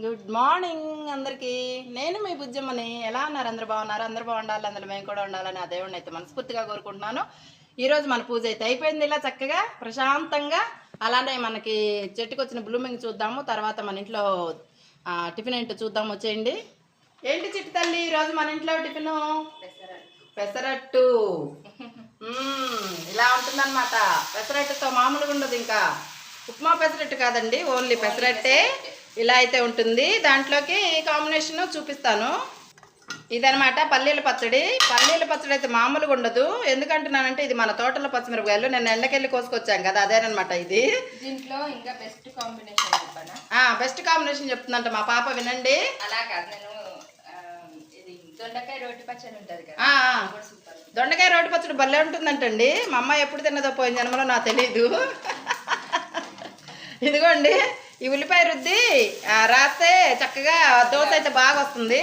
Good morning అందరికీ. నేను మీ బుజ్జమ్మని. ఎలా ఉన్నారు? అందరు బాగున్నారు? అందరు బాగుండాలి. అందరూ మేము కూడా ఉండాలని ఆ దేవుడిని అయితే మనస్ఫూర్తిగా కోరుకుంటున్నాను. ఈరోజు మన పూజ అయితే అయిపోయింది ఇలా చక్కగా ప్రశాంతంగా. అలానే మనకి చెట్టుకు వచ్చిన బ్లూమింగ్ చూద్దాము. తర్వాత మన ఇంట్లో టిఫిన్ ఏంటో చూద్దాం వచ్చేయండి. ఏంటి చిట్టు తల్లి? ఈరోజు మన ఇంట్లో టిఫిన్? పెసరట్టు. ఇలా ఉంటుందన్నమాట. పెసరట్టుతో మామూలుగా ఉండదు ఇంకా. ఉప్మా పెసరట్టు కాదండి. ఓన్లీ పెసరట్టే. ఇలా అయితే ఉంటుంది. దాంట్లోకి కాంబినేషన్ చూపిస్తాను. ఇదనమాట పల్లీల పచ్చడి. పల్లీల పచ్చడి అయితే మామూలుగా ఉండదు. ఎందుకంటున్నానంటే ఇది మన తోటలో పచ్చిమిరపకాయలు. నేను ఎండకెళ్ళి కోసుకొచ్చాం కదా అదేనమాట ఇది. దీంట్లో ఇంకా బెస్ట్ కాంబినేషన్ చెప్పనా? బెస్ట్ కాంబినేషన్ చెప్తుందంట మా పాప వినండి. అలా కాదు నేను దొండకాయ రోటి పచ్చడి ఉంటది కదా దొండకాయ రోటి పచ్చడి భలే ఉంటుందంటండి. మా అమ్మ ఎప్పుడు తిన్నదో పోయిన జన్మలో నాకు తెలీదు. ఇదిగోండి. ఈ ఉల్లిపాయ రుద్ది రాస్తే చక్కగా దోశ అయితే బాగా వస్తుంది.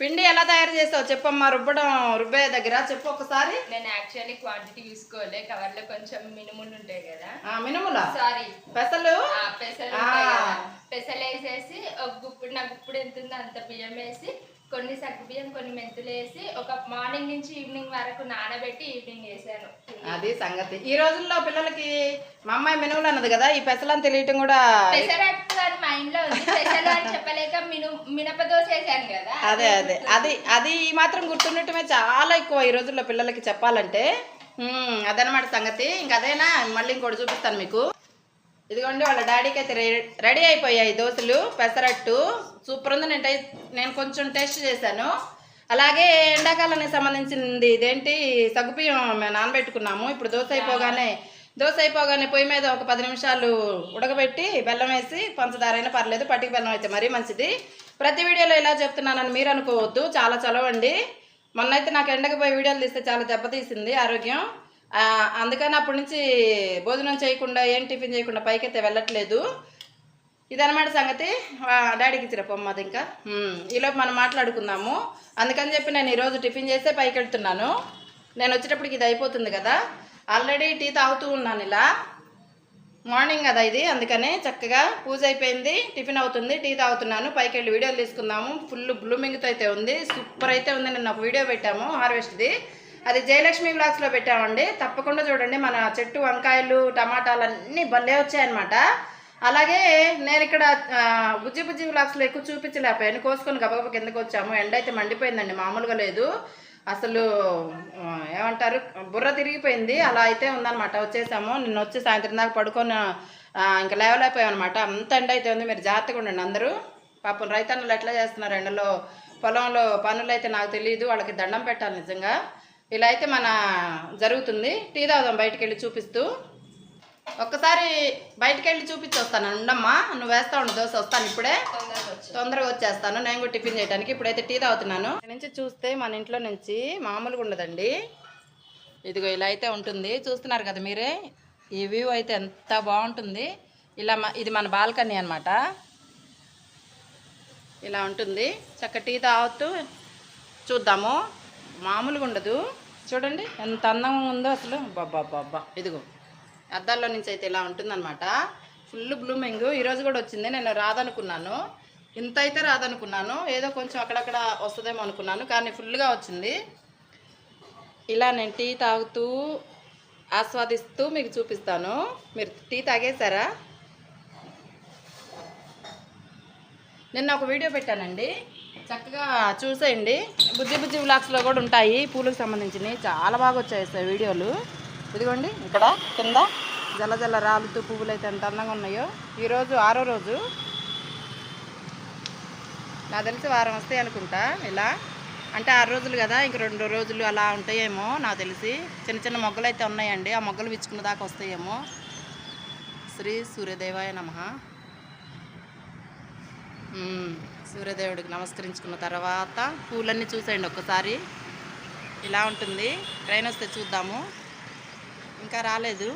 పిండి ఎలా తయారు చేసావు చెప్పమ్మా రుబ్బడం రుబ్బే దగ్గర చెప్పు ఒకసారి నేను యాక్చువల్లీ క్వాంటిటీ చూసుకోలే కవర్లో కొంచెం మినుములు ఉంటాయి కదా. మినుముల? సారీ పెసలు? పెసలు పెసలు వేసేసి ఒక గుప్పుడు నా గుప్పుడు ఎంత ఉందో అంత బియ్యం వేసి కొన్ని సగ్గు బియ్యం కొన్ని మెంతులు వేసి ఒక మార్నింగ్ నుంచి ఈవినింగ్ వరకు నానబెట్టి ఈవినింగ్ వేసాను. అది సంగతి. ఈ రోజుల్లో పిల్లలకి మా అమ్మాయి మినుములు అన్నది కదా ఈ పెసలని తెలియటం కూడా పెసరట్టు అని మైండ్లో ఉంది. పెసలు అని చెప్పలేక మిను మినప దోశ వేసాను కదా. అదే అదే. అది అది ఈ మాత్రం గుర్తుండటమే చాలా ఎక్కువ ఈ రోజుల్లో పిల్లలకి చెప్పాలంటే. అదనమాట సంగతి. ఇంక అదేనా మళ్ళీ ఇంకోటి చూపిస్తాను మీకు. ఇదిగోండి వాళ్ళ డాడీకి అయితే రెడీ అయిపోయాయి దోశలు పెసరట్టు. సూపర్ ఉంది నేను నేను కొంచెం టేస్ట్ చేశాను. అలాగే ఎండాకాలానికి సంబంధించింది ఇదేంటి? సగ్గుబియ్యం మేము నానబెట్టుకున్నాము. ఇప్పుడు దోశ అయిపోగానే దోశ అయిపోగానే పొయ్యి మీద ఒక పది నిమిషాలు ఉడకబెట్టి బెల్లం వేసి పంచదార అయినా పర్లేదు పట్టిక బెల్లం అయితే మరీ మంచిది. ప్రతి వీడియోలో ఇలా చెప్తున్నానని మీరు అనుకోవద్దు చాలా చలవండి. మొన్నైతే నాకు ఎండకపోయి వీడియోలు తీస్తే చాలా దెబ్బతీసింది ఆరోగ్యం. అందుకని అప్పటి నుంచి భోజనం చేయకుండా ఏం టిఫిన్ చేయకుండా పైకైతే వెళ్ళట్లేదు. ఇదనమాట సంగతి. డాడీకి ఇచ్చిన అది ఇంకా. ఈలోపు మనం మాట్లాడుకుందాము. అందుకని చెప్పి నేను ఈరోజు టిఫిన్ చేస్తే పైకి వెళ్తున్నాను నేను వచ్చేటప్పటికి ఇది అయిపోతుంది కదా. ఆల్రెడీ టీ తాగుతూ ఉన్నాను ఇలా. మార్నింగ్ కదా ఇది అందుకనే చక్కగా పూజ అయిపోయింది టిఫిన్ అవుతుంది టీ తాగుతున్నాను పైకి వెళ్ళి వీడియోలు తీసుకుందాము. ఫుల్ బ్లూమింగ్తో అయితే ఉంది సూపర్ అయితే ఉంది. నేను ఒక వీడియో పెట్టాము హార్వెస్ట్ది అది జయలక్ష్మి బ్లాగ్స్లో పెట్టామండి. తప్పకుండా చూడండి. మన చెట్టు వంకాయలు టమాటాలు అన్నీ భలే వచ్చాయన్నమాట. అలాగే నేను ఇక్కడ బుజ్జి బుజ్జి బ్లాగ్స్లో ఎక్కువ చూపించలేకపోయాను. కోసుకొని గబగబ కిందకు వచ్చాము. ఎండ అయితే మండిపోయిందండి. మామూలుగా లేదు. అసలు ఏమంటారు బుర్ర తిరిగిపోయింది. అలా అయితే ఉందన్నమాట. వచ్చేసాము. నిన్న వచ్చి సాయంత్రం దాకా పడుకొని ఇంకా లేవలేకపోయామన్నమాట. అంత ఎండ అయితే ఉంది. మీరు జాగ్రత్తగా ఉండండి అందరూ. పాపం రైతన్నలు ఎట్లా చేస్తున్నారు? ఎండలో పొలంలో పనులు అయితే నాకు తెలియదు వాళ్ళకి దండం పెట్టాలి నిజంగా. ఇలా అయితే మన జరుగుతుంది. టీ తాగుదాం బయటికి వెళ్ళి చూపిస్తూ. ఒక్కసారి బయటికి వెళ్ళి చూపించి వస్తాను ఉండమ్మా నువ్వు వేస్తా ఉండు దోశ వస్తాను ఇప్పుడే. తొందరగా వచ్చేస్తాను. నేను కూడా టిఫిన్ చేయడానికి ఇప్పుడైతే టీ తాగుతున్నాను. నుంచి చూస్తే మన ఇంట్లో నుంచి మామూలుగా ఉండదండి. ఇదిగో ఇలా అయితే ఉంటుంది. చూస్తున్నారు కదా మీరే? ఈ వ్యూ అయితే ఎంత బాగుంటుంది. ఇలా మ- ఇది మన బాల్కనీ అనమాట ఇలా ఉంటుంది. చక్క టీ తాగుతూ చూద్దాము. మామూలుగా ఉండదు. చూడండి ఎంత అందంగా ఉందో అసలు. బాబా బాబా ఇదిగో అద్దాల్లో నుంచి అయితే ఇలా ఉంటుందన్నమాట. ఫుల్ బ్లూమింగ్ ఈరోజు కూడా వచ్చింది. నేను రాదనుకున్నాను. ఇంత అయితే రాదనుకున్నాను. ఏదో కొంచెం అక్కడక్కడ వస్తుందేమో అనుకున్నాను. కానీ ఫుల్గా వచ్చింది. ఇలా నేను టీ తాగుతూ ఆస్వాదిస్తూ మీకు చూపిస్తాను. మీరు టీ తాగేశారా? నిన్న ఒక వీడియో పెట్టానండి. చక్కగా చూసేయండి. బుజ్జి బుజ్జి వ్లాగ్స్లో కూడా ఉంటాయి. పూలకు సంబంధించినవి చాలా బాగా వచ్చాయి సార్ వీడియోలు. ఇదిగోండి ఇక్కడ కింద జల జల రాలుతూ పువ్వులు అయితే ఎంత అందంగా ఉన్నాయో. ఈరోజు ఆరో రోజు. నాకు తెలిసి వారం వస్తాయి అనుకుంటా ఇలా. అంటే ఆరు రోజులు కదా ఇంక రెండు రోజులు అలా ఉంటాయేమో నాకు తెలిసి. చిన్న చిన్న మొగ్గలు అయితే ఉన్నాయండి. ఆ మొగ్గలు విచ్చుకున్న దాకా వస్తాయేమో. శ్రీ సూర్యదేవాయ నమః. సూర్యదేవుడికి నమస్కరించుకున్న తర్వాత పూలన్నీ చూసేయండి ఒక్కసారి. ఇలా ఉంటుంది. ట్రైన్ వస్తే చూద్దాము. ఇంకా రాలేదు.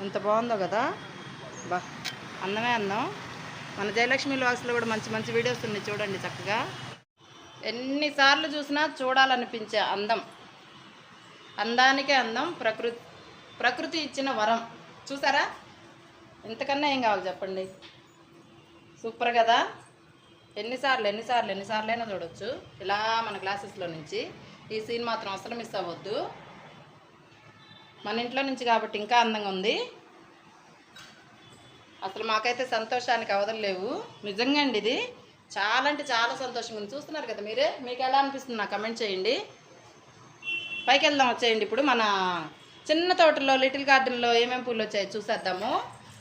ఎంత బాగుందో కదా? బా అందమే అందం మన జయలక్ష్మి లాగ్స్లో కూడా మంచి మంచి వీడియోస్ ఉన్నాయి చూడండి చక్కగా. ఎన్నిసార్లు చూసినా చూడాలనిపించే అందం. అందానికే అందం ప్రకృతి ప్రకృతి ఇచ్చిన వరం. చూసారా? ఇంతకన్నా ఏం కావాలి చెప్పండి? సూపర్ కదా? ఎన్నిసార్లు ఎన్నిసార్లు ఎన్నిసార్లు అయినా చూడొచ్చు. ఇలా మన క్లాసెస్లో నుంచి ఈ సీన్ మాత్రం అసలు మిస్ అవ్వద్దు. మన ఇంట్లో నుంచి కాబట్టి ఇంకా అందంగా ఉంది. అసలు మాకైతే సంతోషానికి అవదలేవు నిజంగా అండి ఇది. చాలా అంటే చాలా సంతోషంగా ఉంది. చూస్తున్నారు కదా మీరే? మీకు ఎలా అనిపిస్తుంది నాకు కమెంట్ చేయండి. పైకి వెళ్దాం వచ్చేయండి ఇప్పుడు మన చిన్న తోటలో లిటిల్ గార్డెన్లో ఏమేమి పూలు వచ్చాయో చూసేద్దాము.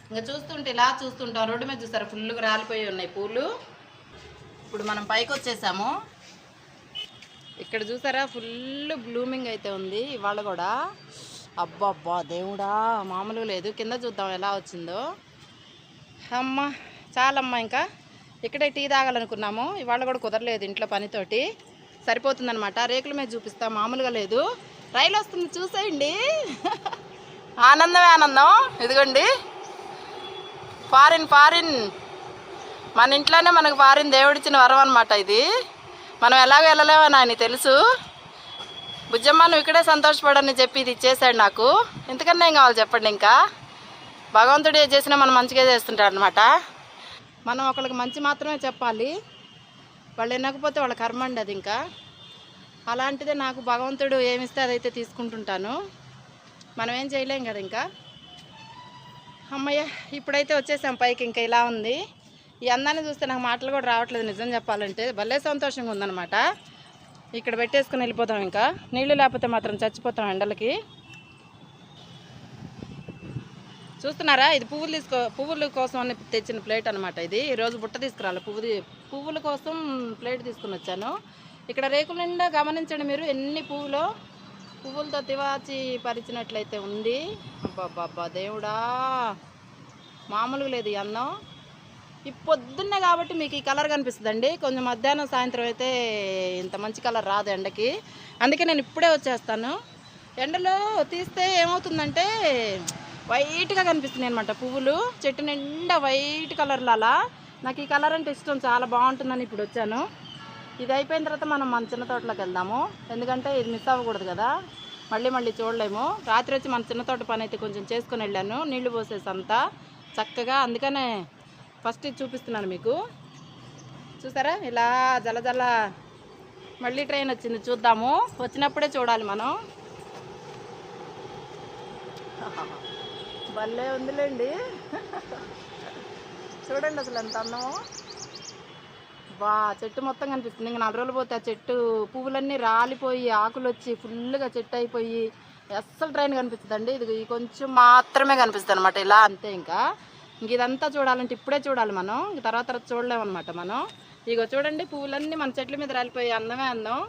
ఇంకా చూస్తుంటే ఇలా చూస్తుంటాం. రోడ్డు మీద చూస్తారు ఫుల్గా రాలిపోయి ఉన్నాయి పూలు. ఇప్పుడు మనం పైకి వచ్చేసాము. ఇక్కడ చూసారా? ఫుల్ బ్లూమింగ్ అయితే ఉంది ఇవాళ కూడా. అబ్బా అబ్బా దేవుడా మామూలుగా లేదు. కింద చూద్దాం ఎలా వచ్చిందో. అమ్మ చాలమ్మ ఇంకా. ఇక్కడే టీ తాగాలనుకున్నాము. ఇవాళ కూడా కుదరలేదు ఇంట్లో పనితోటి. సరిపోతుందనమాట రేకుల మీద చూపిస్తా మామూలుగా లేదు. రైలు వస్తుంది చూసేయండి. ఆనందమే ఆనందం. ఇదిగోండి. Foreign foreign. మన ఇంట్లోనే మనకు ఫారిన్ దేవుడిచ్చిన వరం అనమాట ఇది. మనం ఎలాగ వెళ్ళలేమని ఆయన తెలుసు. బుజ్జమ్మ నువ్వు ఇక్కడే సంతోషపడని చెప్పి ఇది ఇచ్చేసాడు నాకు. ఇంతకన్నా ఏం కావాలి చెప్పండి ఇంకా? భగవంతుడు ఏ చేసినా మనం మంచిగా చేస్తుంటాడు అనమాట మనం ఒకళ్ళకి మంచి మాత్రమే చెప్పాలి. వాళ్ళు వినకపోతే వాళ్ళ కర్మ అండి అది ఇంకా. అలాంటిదే నాకు భగవంతుడు ఏమిస్తే అదైతే తీసుకుంటుంటాను. మనం ఏం చేయలేం కదా ఇంకా. అమ్మయ్య ఇప్పుడైతే వచ్చేసాం పైకి ఇంకా ఇలా ఉంది. ఈ అందాన్ని చూస్తే నాకు మాటలు కూడా రావట్లేదు నిజం చెప్పాలంటే. భలే సంతోషంగా ఉందన్నమాట. ఇక్కడ పెట్టేసుకుని వెళ్ళిపోతాం ఇంకా. నీళ్ళు లేకపోతే మాత్రం చచ్చిపోతాం ఎండలకి. చూస్తున్నారా? ఇది పువ్వులు తీసుకో పువ్వుల కోసం అని తెచ్చిన ప్లేట్ అనమాట ఇది. ఈరోజు బుట్ట తీసుకురాలి. పువ్వు పువ్వుల కోసం ప్లేట్ తీసుకుని వచ్చాను. ఇక్కడ రేకుల నిండా గమనించండి మీరు ఎన్ని పువ్వులో పువ్వులతో తివాచి పరిచినట్లయితే ఉంది. అబ్బాబ్బా దేవుడా! మామూలుగా లేదు ఈ ఈ పొద్దున్నే కాబట్టి మీకు ఈ కలర్ కనిపిస్తుందండి. కొంచెం మధ్యాహ్నం సాయంత్రం అయితే ఇంత మంచి కలర్ రాదు ఎండకి. అందుకే నేను ఇప్పుడే వచ్చేస్తాను. ఎండలో తీస్తే ఏమవుతుందంటే వైట్గా కనిపిస్తున్నాయి అనమాట పువ్వులు. చెట్టు నిండా వైట్ కలర్లు అలా నాకు ఈ కలర్ అంటే ఇష్టం చాలా బాగుంటుందని ఇప్పుడు వచ్చాను. ఇది అయిపోయిన తర్వాత మనం మన చిన్న తోటలోకి వెళ్దాము. ఎందుకంటే ఇది మిస్ అవ్వకూడదు కదా. మళ్ళీ మళ్ళీ చూడలేము. రాత్రి వచ్చి మన చిన్న తోట పని అయితే కొంచెం చేసుకుని వెళ్ళాను. నీళ్ళు పోసేసి అంతా చక్కగా అందుకనే ఫస్ట్ ఇది చూపిస్తున్నాను మీకు. చూసారా? ఇలా జల జల మళ్ళీ ట్రైన్ వచ్చింది. చూద్దాము. వచ్చినప్పుడే చూడాలి మనం. భలే ఉందిలేండి. చూడండి అసలు ఎంత అందమో. అబ్బా చెట్టు మొత్తం కనిపిస్తుంది. ఇంకా నాలుగు రోజులు పోతే ఆ చెట్టు పువ్వులన్నీ రాలిపోయి ఆకులు వచ్చి ఫుల్గా చెట్టు అయిపోయి అస్సలు ట్రైన్ కనిపిస్తుందండి. ఇది ఈ కొంచెం మాత్రమే కనిపిస్తుంది అనమాట ఇలా అంతే ఇంకా. ఇంక ఇదంతా చూడాలంటే ఇప్పుడే చూడాలి మనం. ఇంక తర్వాత తర్వాత చూడలేమన్నమాట మనం. ఇగో చూడండి పువ్వులన్నీ మన చెట్ల మీద రాలిపోయి అందమే అందం.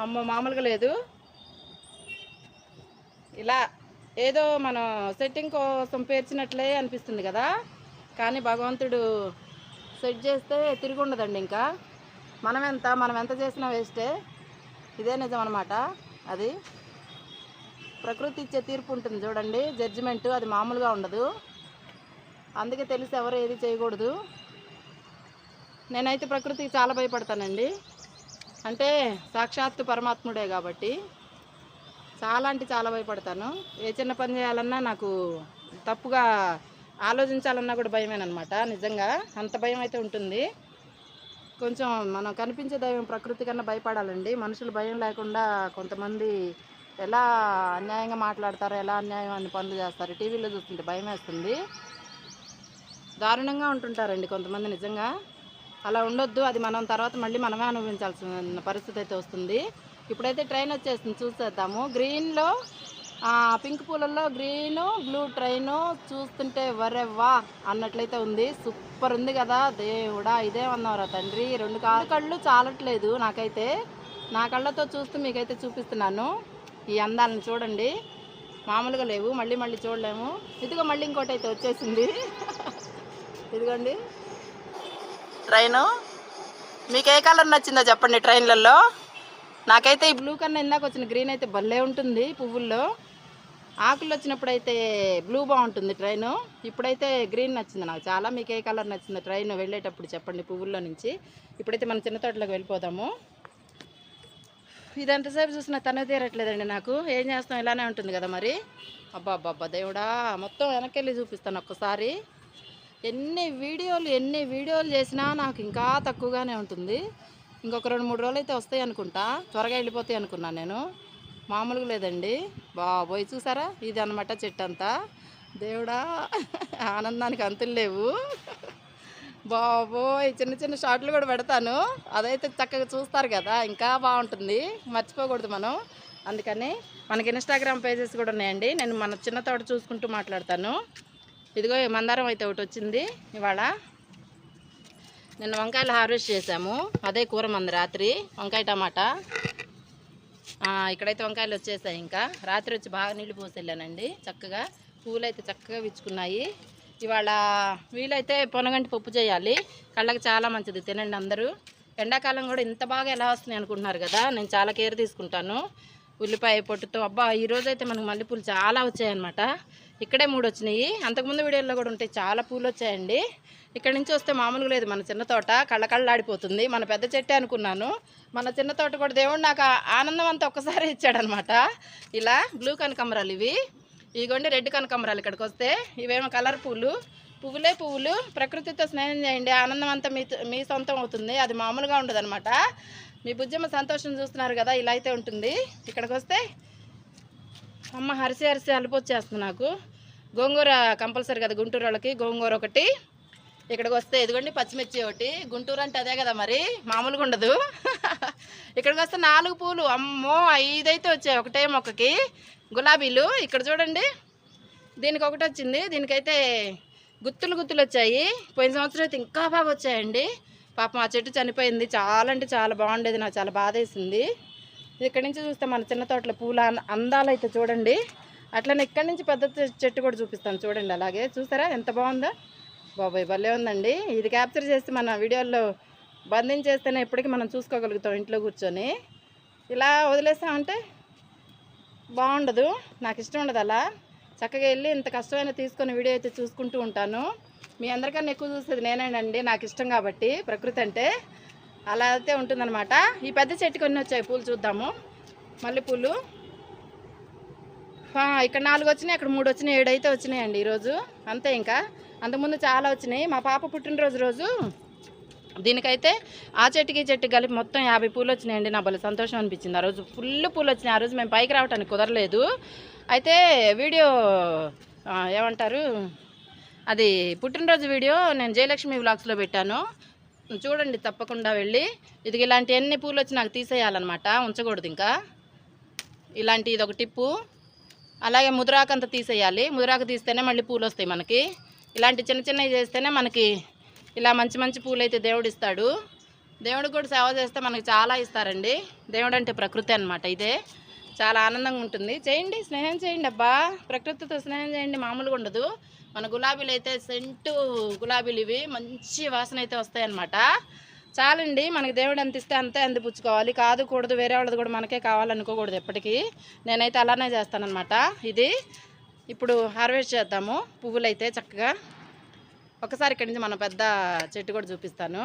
అమ్మో మామూలుగా లేదు. ఇలా ఏదో మనం సెట్టింగ్ కోసం పేర్చినట్లే అనిపిస్తుంది కదా. కానీ భగవంతుడు సెట్ చేస్తే తిరిగి ఉండదండి ఇంకా. మనం ఎంత మనం ఎంత చేసినా వేస్టే. ఇదే నిజం అనమాట అది ప్రకృతి ఇచ్చే తీర్పు ఉంటుంది చూడండి. జడ్జిమెంట్ అది మామూలుగా ఉండదు. అందుకే తెలిసి ఎవరు ఏది చేయకూడదు. నేనైతే ప్రకృతికి చాలా భయపడతానండి. అంటే సాక్షాత్తు పరమాత్ముడే కాబట్టి చాలా అంటే చాలా భయపడతాను. ఏ చిన్న పని చేయాలన్నా నాకు తప్పుగా ఆలోచించాలన్నా కూడా భయమేనమాట నిజంగా అంత భయం అయితే ఉంటుంది. కొంచెం మనం కనిపించే దైవం ప్రకృతి కన్నా భయపడాలండి. మనుషులు భయం లేకుండా కొంతమంది ఎలా అన్యాయంగా మాట్లాడతారో ఎలా అన్యాయం అన్ని పనులు చేస్తారు టీవీలో చూస్తుంటే భయం వేస్తుంది దారుణంగా ఉంటుంటారండి కొంతమంది నిజంగా. అలా ఉండొద్దు అది మనం తర్వాత మళ్ళీ మనమే అనుభవించాల్సిన పరిస్థితి అయితే వస్తుంది. ఇప్పుడైతే ట్రైన్ వచ్చేస్తుంది చూసేద్దాము. గ్రీన్లో పింక్ పూలల్లో గ్రీను బ్లూ ట్రైను చూస్తుంటే వరెవ్వా అన్నట్లయితే ఉంది. సూపర్ ఉంది కదా దేవుడా ఇదే అన్నవరా తండ్రి. రెండు కాళ్ళు కళ్ళు చాలట్లేదు నాకైతే. నా కళ్ళతో చూస్తూ మీకైతే చూపిస్తున్నాను. ఈ అందాలను చూడండి. మామూలుగా లేవు మళ్ళీ మళ్ళీ చూడలేము. ఇదిగో మళ్ళీ ఇంకోటి అయితే వచ్చేసింది. ఇదిగోండి. ట్రైను. మీకు ఏ కలర్ నచ్చిందో చెప్పండి ట్రైన్లలో. నాకైతే ఈ బ్లూ కన్నా ఇందాక వచ్చిన గ్రీన్ అయితే భలే ఉంటుంది పువ్వుల్లో. ఆకులు వచ్చినప్పుడు అయితే బ్లూ బాగుంటుంది ట్రైన్. ఇప్పుడైతే గ్రీన్ నచ్చింది నాకు. చాలా మీకు ఏ కలర్ నచ్చింది ట్రైన్ వెళ్ళేటప్పుడు చెప్పండి పువ్వుల్లో నుంచి. ఇప్పుడైతే మన చిన్న తోటలోకి వెళ్ళిపోదాము. ఇది ఎంతసేపు చూసినా తనే తీరట్లేదండి నాకు. ఏం చేస్తాం? ఇలానే ఉంటుంది కదా మరి. అబ్బా అబ్బా అబ్బా దేవుడా మొత్తం వెనక్కి వెళ్ళి చూపిస్తాను ఒక్కసారి. ఎన్ని వీడియోలు ఎన్ని వీడియోలు చేసినా నాకు ఇంకా తక్కువగానే ఉంటుంది. ఇంకొక రెండు మూడు రోజులు అయితే వస్తాయి అనుకుంటా. త్వరగా వెళ్ళిపోతాయి అనుకున్నాను నేను. మామూలుగా లేదండి. బాబోయ్ చూసారా? ఇది అనమాట చెట్టు అంతా దేవుడా ఆనందానికి అంతులు లేవు. బాబోయ్ చిన్న చిన్న షాట్లు కూడా పెడతాను. అదైతే చక్కగా చూస్తారు కదా ఇంకా బాగుంటుంది. మర్చిపోకూడదు మనం. అందుకని మనకి ఇన్స్టాగ్రామ్ పేజెస్ కూడా ఉన్నాయండి. నేను మన చిన్న తోట చూసుకుంటూ మాట్లాడతాను. ఇదిగో మందారం అయితే ఒకటి వచ్చింది. ఇవాళ నిన్న వంకాయలు హార్వెస్ట్ చేసాము అదే కూర మంది రాత్రి. వంకాయ టమాటా. ఇక్కడైతే వంకాయలు వచ్చేసాయి ఇంకా. రాత్రి వచ్చి బాగా నీళ్ళు పోసి వెళ్ళానండి చక్కగా పూలు అయితే చక్కగా విచ్చుకున్నాయి. ఇవాళ వీలైతే పొనగంటి పప్పు చేయాలి. కళ్ళకి చాలా మంచిది. తినండి అందరూ. ఎండాకాలం కూడా ఇంత బాగా ఎలా వస్తున్నాయి అనుకుంటున్నారు కదా? నేను చాలా కేర్ తీసుకుంటాను. ఉల్లిపాయ పొట్టుతో. అబ్బా ఈరోజైతే అయితే మనకు మల్లెపూలు చాలా వచ్చాయన్నమాట. ఇక్కడే మూడు వచ్చినాయి. అంతకుముందు వీడియోలో కూడా ఉంటాయి. చాలా పూలు వచ్చాయండి. ఇక్కడ నుంచి వస్తే మామూలుగా లేదు. మన చిన్న తోట కళ్ళకళ్ళాడిపోతుంది మన పెద్ద చెట్టే అనుకున్నాను. మన చిన్న తోట కూడా దేవుడు నాకు ఆనందం అంతా ఒక్కసారి ఇచ్చాడనమాట ఇలా బ్లూ కనకాంబరాలు ఇవి. ఇదిగోండి రెడ్ కనకమరాలు ఇక్కడికి వస్తే. ఇవేమో కలర్ పూలు. పువ్వులే పువ్వులు. ప్రకృతితో స్నేహం చేయండి. ఆనందం అంతా మీ మీ సొంతం అవుతుంది. అది మామూలుగా ఉండదు మీ బుజ్జమ్మ సంతోషం చూస్తున్నారు కదా ఇలా అయితే ఉంటుంది. ఇక్కడికి వస్తే అమ్మ హరిసి హరిసి అలిపొచ్చేస్తుంది నాకు. గోంగూర కంపల్సరీ కదా గుంటూరు వాళ్ళకి గోంగూర ఒకటి. ఇక్కడికి వస్తే ఇదిగోండి పచ్చిమిర్చి ఒకటి. గుంటూరు అంటే అదే కదా మరి మామూలుగా ఉండదు. ఇక్కడికి వస్తే నాలుగు పూలు. అమ్మో ఐదైతే వచ్చాయి. ఒకటే మొక్కకి. గులాబీలు ఇక్కడ చూడండి. దీనికి ఒకటి వచ్చింది. దీనికైతే గుత్తులు గుత్తులు వచ్చాయి. పోయిన సంవత్సరం అయితే ఇంకా బాగా వచ్చాయండి. పాపం ఆ చెట్టు చనిపోయింది. చాలా అంటే చాలా బాగుండేది. నాకు చాలా బాధ వేసింది ఇక్కడి నుంచి చూస్తే మన చిన్న తోటలో పూల అన్- అందాలు అయితే చూడండి. అట్లనే ఇక్కడి నుంచి పెద్ద చెట్టు కూడా చూపిస్తాను. చూడండి అలాగే. చూసారా? ఎంత బాగుందో. బాబాయ్ భలే ఉందండి. ఇది క్యాప్చర్ చేసి మన వీడియోల్లో బంధించేస్తేనే ఇప్పటికీ మనం చూసుకోగలుగుతాం ఇంట్లో కూర్చొని. ఇలా వదిలేసామంటే బాగుండదు. నాకు ఇష్టం ఉండదు అలా. చక్కగా వెళ్ళి ఇంత కష్టమైన తీసుకొని వీడియో అయితే చూసుకుంటూ ఉంటాను. మీ అందరికన్నా ఎక్కువ చూసేది నేనేనండి. నాకు ఇష్టం కాబట్టి ప్రకృతి అంటే అలా అయితే ఉంటుందన్నమాట. ఈ పెద్ద చెట్టు కొన్ని వచ్చాయి. పూలు చూద్దాము. మల్లెపూలు. ఇక్కడ నాలుగు వచ్చినాయి అక్కడ మూడు వచ్చినాయి ఏడు అయితే వచ్చినాయండి ఈరోజు. అంతే ఇంకా. అంతకుముందు చాలా వచ్చినాయి. మా పాప పుట్టినరోజు రోజు దీనికైతే ఆ చెట్టుకి చెట్టు చెట్టుకి కలిపి మొత్తం యాభై పూలు వచ్చినాయండి. నా భలే సంతోషం అనిపించింది. ఆ రోజు ఫుల్ పూలు వచ్చినాయి. ఆ రోజు మేము పైకి రావడానికి కుదరలేదు. అయితే వీడియో ఏమంటారు? అది పుట్టినరోజు వీడియో నేను జయలక్ష్మి వ్లాగ్స్లో పెట్టాను. చూడండి తప్పకుండా వెళ్ళి. ఇది ఇలాంటి ఎన్ని పూలు వచ్చి నాకు తీసేయాలన్నమాట. ఉంచకూడదు ఇంకా. ఇలాంటి ఇది ఒక టిప్పు. అలాగే ముదురాకంత తీసేయాలి. ముదురాకు తీస్తేనే మళ్ళీ పూలు వస్తాయి మనకి. ఇలాంటి చిన్న చిన్నవి చేస్తేనే మనకి ఇలా మంచి మంచి పూలు అయితే దేవుడు ఇస్తాడు. దేవుడికి కూడా సేవ చేస్తే మనకి చాలా ఇస్తారండి. దేవుడు అంటే ప్రకృతి అనమాట ఇదే. చాలా ఆనందంగా ఉంటుంది. చేయండి స్నేహం చేయండి అబ్బా. ప్రకృతితో స్నేహం చేయండి మామూలుగా ఉండదు. మన గులాబీలు అయితే సెంటు గులాబీలు ఇవి. మంచి వాసన అయితే వస్తాయన్నమాట. చాలండి మనకి దేవుడు ఎంత ఇస్తే అంతే అందిపుచ్చుకోవాలి. కాదు కూడదు వేరే వాళ్ళది కూడా మనకే కావాలనుకోకూడదు ఎప్పటికీ. నేనైతే అలానే చేస్తానన్నమాట. ఇది ఇప్పుడు హార్వెస్ట్ చేద్దాము. పువ్వులు అయితే చక్కగా. ఒకసారి ఇక్కడి నుంచి మన పెద్ద చెట్టు కూడా చూపిస్తాను.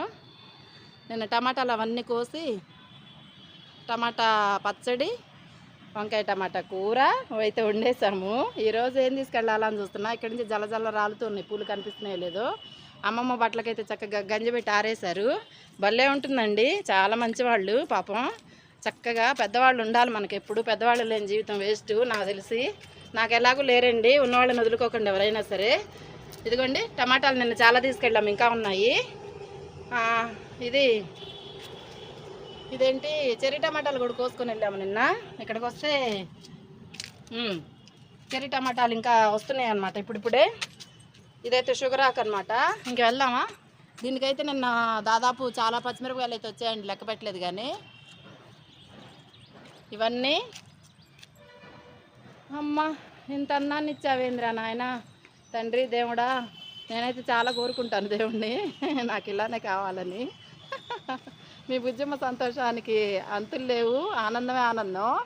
నేను టమాటాలు అవన్నీ కోసి టమాటా పచ్చడి వంకాయ టమాటా కూర అయితే వండేసాము ఈరోజు ఏం తీసుకెళ్ళాలని చూస్తున్నా ఇక్కడి నుంచి జలజల జల రాలుతున్నాయి పూలు కనిపిస్తున్నాయో లేదో. అమ్మమ్మ బట్టలకైతే చక్కగా గంజి పెట్టి ఆరేశారు. భలే ఉంటుందండి. చాలా మంచివాళ్ళు పాపం. చక్కగా పెద్దవాళ్ళు ఉండాలి మనకి ఎప్పుడు. పెద్దవాళ్ళు లేని జీవితం వేస్ట్ నాకు తెలిసి. నాకు ఎలాగూ లేరండి. ఉన్నవాళ్ళని వదులుకోకండి ఎవరైనా సరే. ఇదిగోండి టమాటాలు నిన్న చాలా తీసుకెళ్ళాము. ఇంకా ఉన్నాయి. ఇది ఇదేంటి? చెర్రీ టమాటాలు కూడా కోసుకొని వెళ్ళాము నిన్న. ఇక్కడికి వస్తే చెర్రీ టమాటాలు ఇంకా వస్తున్నాయి అనమాట ఇప్పుడిప్పుడే ఇదైతే షుగర్ ఆక్ అనమాట ఇంక వెళ్దామా? దీనికైతే నిన్న దాదాపు చాలా పచ్చిమిరపకాయలు అయితే వచ్చాయండి లెక్క పెట్టలేదు కానీ. ఇవన్నీ. అమ్మ ఇంత అన్నాన్ని ఇచ్చావేంద్రా నాయన? తండ్రి దేవుడా నేనైతే చాలా కోరుకుంటాను దేవుణ్ణి. నాకు ఇలానే కావాలని. మీ బుజ్జమ్మ సంతోషానికి అంతులు లేవు. ఆనందమే ఆనందం.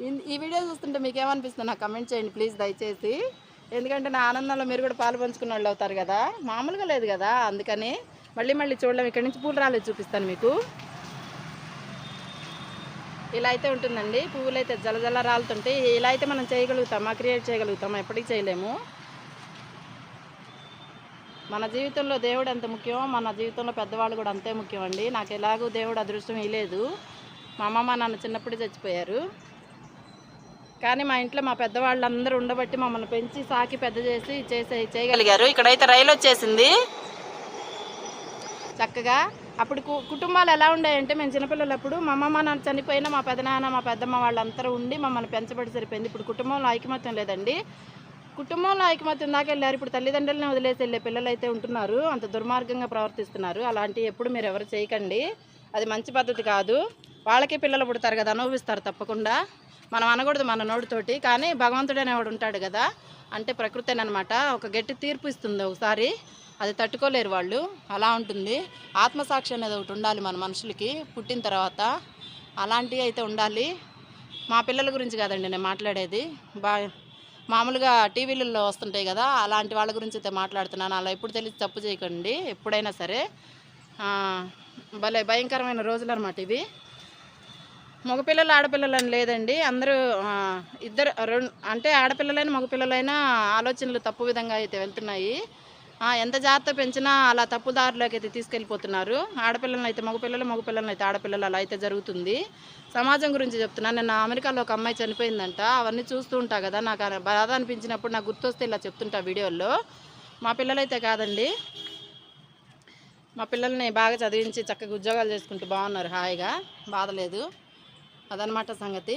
ఇన్- ఈ వీడియో చూస్తుంటే మీకు ఏమనిపిస్తుంది నాకు కమెంట్ చేయండి ప్లీజ్ దయచేసి. ఎందుకంటే నా ఆనందంలో మీరు కూడా పాలు పంచుకున్న వాళ్ళు అవుతారు కదా. మామూలుగా లేదు కదా అందుకని. మళ్ళీ మళ్ళీ చూడలేము ఇక్కడి నుంచి పూలు రాలేదు చూపిస్తాను మీకు. ఇలా అయితే ఉంటుందండి. పువ్వులు అయితే జల జల రాలుతుంటాయి. ఇలా అయితే మనం చేయగలుగుతామా? క్రియేట్ చేయగలుగుతామా? ఎప్పటికీ చేయలేము. మన జీవితంలో దేవుడు ఎంత ముఖ్యమో మన జీవితంలో పెద్దవాళ్ళు కూడా అంతే ముఖ్యం అండి నాకు ఎలాగూ దేవుడు అదృష్టం ఇలేదు మా అమ్మమ్మ నన్ను చిన్నప్పుడు చచ్చిపోయారు. కానీ మా ఇంట్లో మా పెద్దవాళ్ళు అందరూ ఉండబట్టి మమ్మల్ని పెంచి సాకి పెద్ద చేసి చేసే చేయగలిగారు. ఇక్కడైతే రైలు వచ్చేసింది. చక్కగా అప్పుడు కు- కుటుంబాలు ఎలా ఉండేయంటే మేము చిన్నపిల్లలప్పుడు మా అమ్మమ్మ నాన్న చనిపోయినా మా పెదనాన్న మా పెద్దమ్మ వాళ్ళందరూ ఉండి మమ్మల్ని పెంచబడి సరిపోయింది. ఇప్పుడు కుటుంబంలో ఐకమత్యం లేదండి. కుటుంబంలో ఐకమత్యం దాకా వెళ్ళారు. ఇప్పుడు తల్లిదండ్రులని వదిలేసి వెళ్ళే పిల్లలు అయితే ఉంటున్నారు. అంత దుర్మార్గంగా ప్రవర్తిస్తున్నారు. అలాంటివి ఎప్పుడు మీరు ఎవరు చేయకండి. అది మంచి పద్ధతి కాదు. వాళ్ళకే పిల్లలు పుడతారు కదా అనుభవిస్తారు తప్పకుండా. మనం అనకూడదు మన నోటితోటి. కానీ భగవంతుడు అనేవాడు ఉంటాడు కదా. అంటే ప్రకృతి అనమాట ఒక గట్టి తీర్పు ఇస్తుంది ఒకసారి. అది తట్టుకోలేరు వాళ్ళు. అలా ఉంటుంది. ఆత్మసాక్షి అనేది ఒకటి ఉండాలి మన మనుషులకి పుట్టిన తర్వాత. అలాంటివి అయితే ఉండాలి. మా పిల్లల గురించి కాదండి నేను మాట్లాడేది. బా మామూలుగా టీవీలలో వస్తుంటాయి కదా అలాంటి వాళ్ళ గురించి అయితే మాట్లాడుతున్నాను. అలా ఎప్పుడు తెలిసి తప్పు చేయకండి ఎప్పుడైనా సరే. భలే భయంకరమైన రోజులు అనమాట ఇవి. మగపిల్లలు ఆడపిల్లలు అని లేదండి. అందరూ ఇద్దరు రెండు అంటే ఆడపిల్లలైన మగపిల్లలైనా ఆలోచనలు తప్పు విధంగా అయితే వెళ్తున్నాయి. ఎంత జాగ్రత్త పెంచినా అలా తప్పు దారిలోకి అయితే తీసుకెళ్ళిపోతున్నారు. ఆడపిల్లలను అయితే మగపిల్లలు మగపిల్లలను అయితే ఆడపిల్లలు అలా అయితే జరుగుతుంది. సమాజం గురించి చెప్తున్నాను నేను అమెరికాలో ఒక అమ్మాయి చనిపోయిందంట. అవన్నీ చూస్తూ ఉంటా కదా నాకు బాధ అనిపించినప్పుడు నాకు గుర్తొస్తే ఇలా చెప్తుంటా వీడియోల్లో. మా పిల్లలైతే కాదండి. మా పిల్లల్ని బాగా చదివించి చక్కగా ఉద్యోగాలు చేసుకుంటూ బాగున్నారు హాయిగా. బాధ లేదు అదనమాట సంగతి.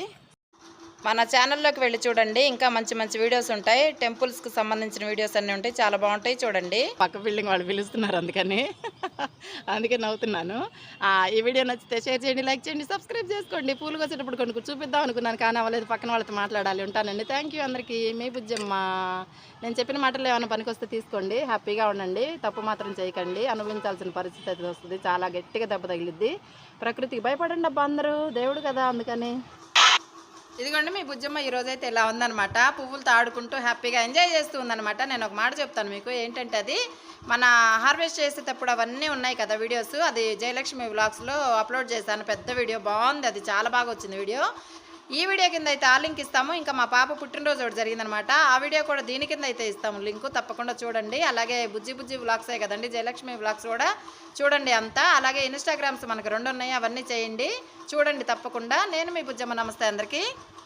మన ఛానల్లోకి వెళ్ళి చూడండి. ఇంకా మంచి మంచి వీడియోస్ ఉంటాయి. టెంపుల్స్కి సంబంధించిన వీడియోస్ అన్నీ ఉంటాయి. చాలా బాగుంటాయి. చూడండి. పక్క బిల్డింగ్ వాళ్ళు పిలుస్తున్నారు అందుకని. అందుకే నవ్వుతున్నాను. ఈ వీడియో నచ్చితే షేర్ చేయండి లైక్ చేయండి సబ్స్క్రైబ్ చేసుకోండి. పూలు వచ్చేటప్పుడు కొన్ని చూపిద్దాం అనుకున్నాను. కానీ అవ్వలేదు. పక్కన వాళ్ళతో మాట్లాడాలి. ఉంటానండి. థ్యాంక్ యూ అందరికీ. మీ బుజ్జమ్మ. నేను చెప్పిన మాటలు ఏమైనా పనికొస్తే తీసుకోండి. హ్యాపీగా ఉండండి. తప్పు మాత్రం చేయకండి. అనుభవించాల్సిన పరిస్థితి అయితే వస్తుంది. చాలా గట్టిగా దెబ్బ తగిలిద్ది. ప్రకృతికి భయపడండి అబ్బా అందరూ. దేవుడు కదా అందుకని. ఇదిగోండి మీ బుజ్జమ్మ ఈరోజు అయితే ఇలా ఉందనమాట పువ్వులతో ఆడుకుంటూ హ్యాపీగా ఎంజాయ్ చేస్తూ ఉందనమాట నేను ఒక మాట చెప్తాను మీకు. ఏంటంటే అది మన హార్వెస్ట్ చేసేటప్పుడు అవన్నీ ఉన్నాయి కదా వీడియోస్. అది జయలక్ష్మి వ్లాగ్స్లో అప్లోడ్ చేశాను. పెద్ద వీడియో. బాగుంది. అది చాలా బాగా వచ్చింది వీడియో. ఈ వీడియో కింద అయితే ఆ లింక్ ఇస్తాము. ఇంకా మా పాప పుట్టినరోజు ఒకటి జరిగిందనమాట. ఆ వీడియో కూడా దీని కింద అయితే ఇస్తాము లింకు. తప్పకుండా చూడండి. అలాగే బుజ్జి బుజ్జి వ్లాగ్సే కదండి. జయలక్ష్మి వ్లాగ్స్ కూడా చూడండి అంతా. అలాగే ఇన్స్టాగ్రామ్స్ మనకు రెండు ఉన్నాయి. అవన్నీ చేయండి. చూడండి తప్పకుండా. నేను మీ బుజ్జమ్మ. నమస్తే అందరికీ.